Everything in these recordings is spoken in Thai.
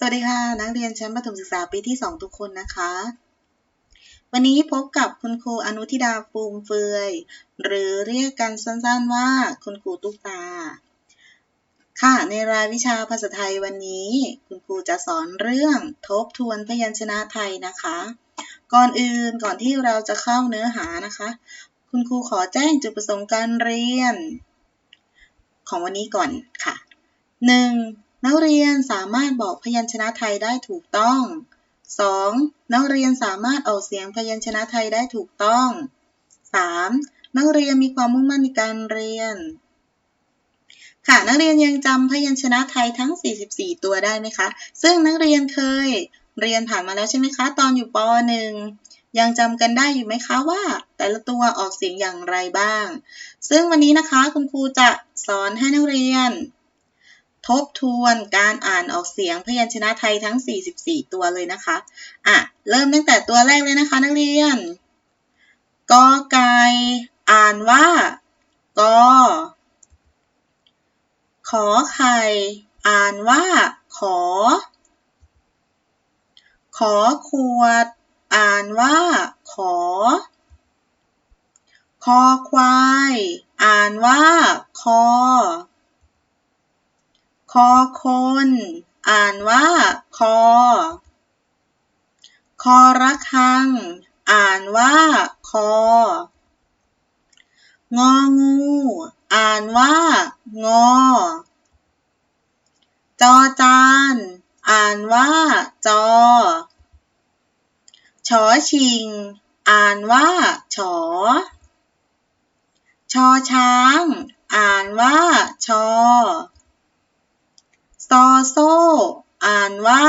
สวัสดีค่ะ นักเรียนชั้นประถมศึกษาปีที่ 2 ทุกคนนะคะ วันนี้พบกับคุณครูอนุทิดาฟูมเฟือย หรือเรียกกันสั้นๆว่าคุณครูตุ๊กตา ค่ะในรายวิชาภาษาไทยวันนี้ คุณครูจะสอนเรื่องทบทวนพยัญชนะไทยนะคะ ก่อนอื่นก่อนที่เราจะเข้าเนื้อหานะคะ คุณครูขอแจ้งจุดประสงค์การเรียน ของวันนี้ก่อนค่ะ 1. นักเรียนสามารถบอกพยัญชนะไทยได้ถูกต้อง 2. นักเรียนสามารถออกเสียงพยัญชนะไทยได้ถูกต้อง 3. นักเรียนมีความมุ่งมั่นในการเรียน ค่ะนักเรียนยังจำพยัญชนะไทยทั้ง 44 ตัวได้ไหมคะ ซึ่งนักเรียนเคยเรียนผ่านมาแล้วใช่ไหมคะ ตอนอยู่ป .1 ยังจำกันได้อยู่ไหมคะว่า แต่ละตัวออกเสียงอย่างไรบ้าง ซึ่งวันนี้นะคะคุณครูจะสอนให้นักเรียน ทบทวนการอ่านออกเสียงพยัญชนะไทยทั้ง 44 ตัวเลยนะคะ อะ เริ่มตั้งแต่ตัวแรกเลยนะคะ นักเรียน กอไก่ อ่านว่า กอ ขอไข่ อ่านว่า ขอ ขอขวด อ่านว่า ขอ คอควาย อ่านว่า คอ คอคนอ่านว่าคอ คอระฆัง อ่านว่าคอ งองู อ่านว่า งอ จอจาน อ่านว่า จอ ชอชิง อ่านว่าฉอชอช้าง อ่านว่า ชอ ซอโซ่ อ่านว่า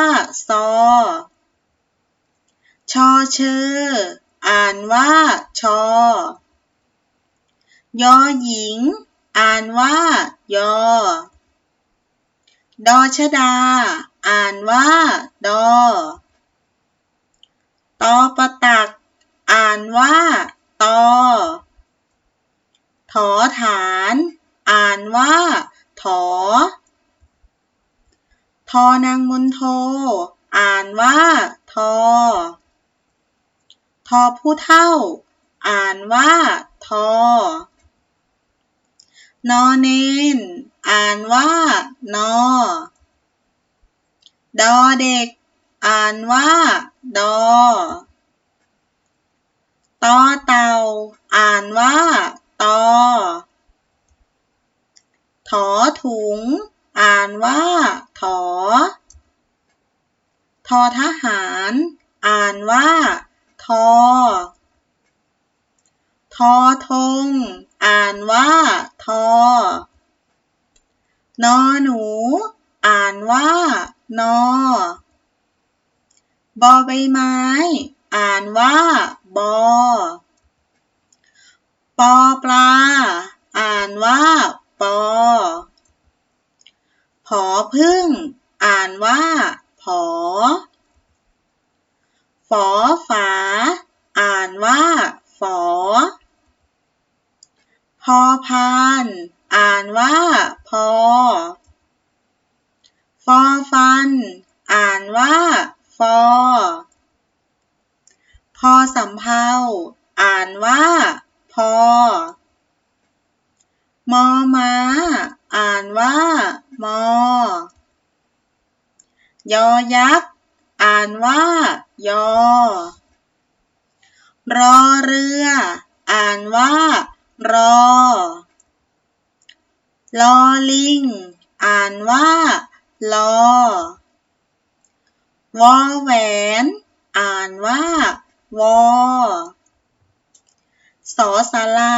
ซอ ชอเชอ อ่านว่า ชอ ยอหญิง อ่านว่า ยอ ดอชดา อ่านว่า ดอ ตอประตัก อ่านว่า ตอ ถอฐาน อ่านว่า ถอ ทอนางมนโท อ่านว่า ทอ ทอผู้เท่า อ่านว่า ทอนอเนน อ่านว่า นอ ดอเด็ก อ่านว่า ดอตอเต่า อ่านว่า ตอถอถุง อ่านว่า ถอ ทอทหาร อ่านว่า ทอ ทอทง อ่านว่า ทอนอหนู อ่านว่า นอบอใบไม้ อ่านว่า บอปอปลา อ่านว่า ผอพึ่ง อ่านว่า ผอ ฝอฝา อ่านว่า ฝอ พอพาน อ่านว่า พอ ฟอฟัน อ่านว่า ฟอ พอสำเภา อ่านว่า พอ มอม้าอ่านว่า มอยอยักษ์ อ่านว่า ยอ รอเรือ อ่านว่า รอ ลอลิง อ่านว่า ลอ วอแหวน อ่านว่า วอ สอสารา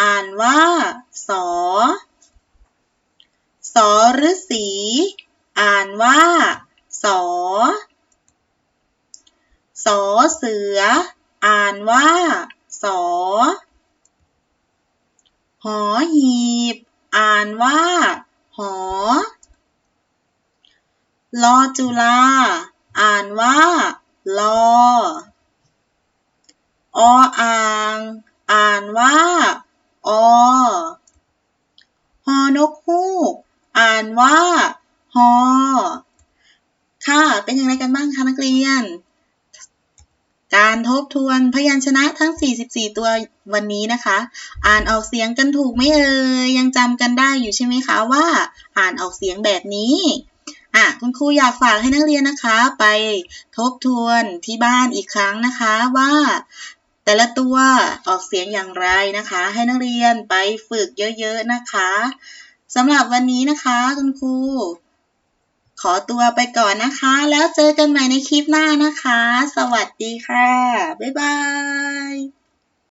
อ่านว่า สอ สอฤาษี อ่านว่า สอ สอเสือ อ่านว่า สอ หอหีบ อ่านว่า หอ ลอจุลา อ่านว่า ลอ ออ่าง อ่านว่า อ ฮอนกฮูก อ่าน ว่าฮอค่ะ เป็นอย่างไรกันบ้างคะนักเรียน การทบทวนพยัญชนะทั้ง 44 ตัววันนี้นะคะ อ่านออกเสียงกันถูกไหมเอ่ย ยังจำกันได้อยู่ใช่ไหมคะว่า อ่านออกเสียงแบบนี้อะคุณครูอยากฝากให้นักเรียนนะคะ ไปทบทวนที่บ้านอีกครั้งนะคะว่า แต่ละตัวออกเสียงอย่างไรนะคะ ให้นักเรียนไปฝึกเยอะๆนะคะ สำหรับวันนี้นะคะ คุณครู ขอตัวไปก่อนนะคะ แล้วเจอกันใหม่ในคลิปหน้านะคะ สวัสดีค่ะ บ๊ายบาย